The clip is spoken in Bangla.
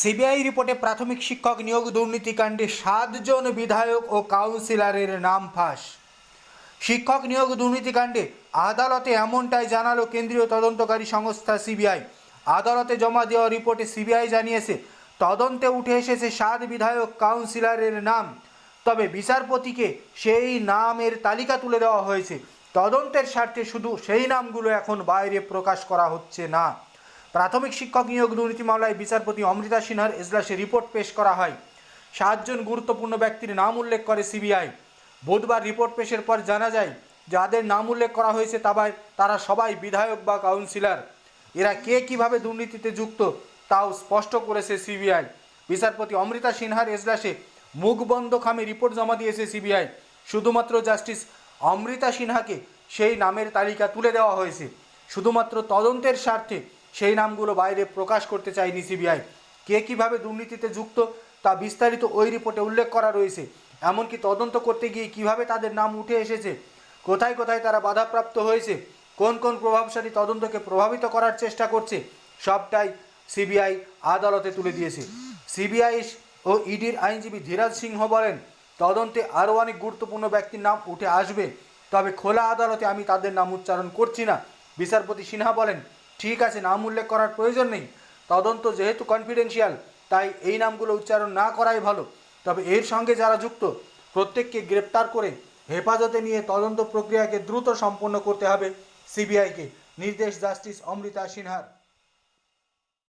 সিবিআই রিপোর্টে প্রাথমিক শিক্ষক নিয়োগ দুর্নীতিকাণ্ডে সাতজন বিধায়ক ও কাউন্সিলরের নাম ফাঁস। শিক্ষক নিয়োগ দুর্নীতিকাণ্ডে আদালতে এমনটাই জানালো কেন্দ্রীয় তদন্তকারী সংস্থা সিবিআই। আদালতে জমা দেওয়া রিপোর্টে সিবিআই জানিয়েছে, তদন্তে উঠে এসেছে সাত বিধায়ক কাউন্সিলরের নাম। তবে বিচারপতিকে সেই নামের তালিকা তুলে দেওয়া হয়েছে। তদন্তের স্বার্থে শুধু সেই নামগুলো এখন বাইরে প্রকাশ করা হচ্ছে না। প্রাথমিক শিক্ষক নিয়োগ দুর্নীতি মামলায় বিচারপতি অমৃতা সিনহার এজলাসে রিপোর্ট পেশ করা হয়। সাতজন গুরুত্বপূর্ণ ব্যক্তির নাম উল্লেখ করে সিবিআই। বুধবার রিপোর্ট পেশের পর জানা যায়, যাদের নাম উল্লেখ করা হয়েছে তাবায়, তারা সবাই বিধায়ক বা কাউন্সিলর। এরা কে কীভাবে দুর্নীতিতে যুক্ত, তাও স্পষ্ট করেছে সিবিআই। বিচারপতি অমৃতা সিনহার এজলাসে মুখ বন্ধ খামে রিপোর্ট জমা দিয়েছে সিবিআই। শুধুমাত্র জাস্টিস অমৃতা সিনহাকে সেই নামের তালিকা তুলে দেওয়া হয়েছে। শুধুমাত্র তদন্তের স্বার্থে সেই নামগুলো বাইরে প্রকাশ করতে চায়নি সিবিআই। কে কীভাবে দুর্নীতিতে যুক্ত তা বিস্তারিত ওই রিপোর্টে উল্লেখ করা রয়েছে। এমনকি তদন্ত করতে গিয়ে কীভাবে তাদের নাম উঠে এসেছে, কোথায় কোথায় তারা বাধাপ্রাপ্ত হয়েছে, কোন কোন প্রভাবশালী তদন্তকে প্রভাবিত করার চেষ্টা করছে, সবটাই সিবিআই আদালতে তুলে দিয়েছে। সিবিআই ও ইডির আইনজীবী ধীরাজ সিংহ বলেন, তদন্তে আরও অনেক গুরুত্বপূর্ণ ব্যক্তির নাম উঠে আসবে, তবে খোলা আদালতে আমি তাদের নাম উচ্চারণ করছি না, বিচারপতি সিনহা বলেন ঠিক আছে, নাম উল্লেখ করার প্রয়োজন নেই। তদন্ত যেহেতু কনফিডেন্সিয়াল তাই এই নামগুলো উচ্চারণ না করাই ভালো। তবে এর সঙ্গে যারা যুক্ত, প্রত্যেককে গ্রেপ্তার করে হেফাজতে নিয়ে তদন্ত প্রক্রিয়াকে দ্রুত সম্পন্ন করতে হবে সিবিআইকে। নির্দেশ জাস্টিস অমৃতা সিনহার।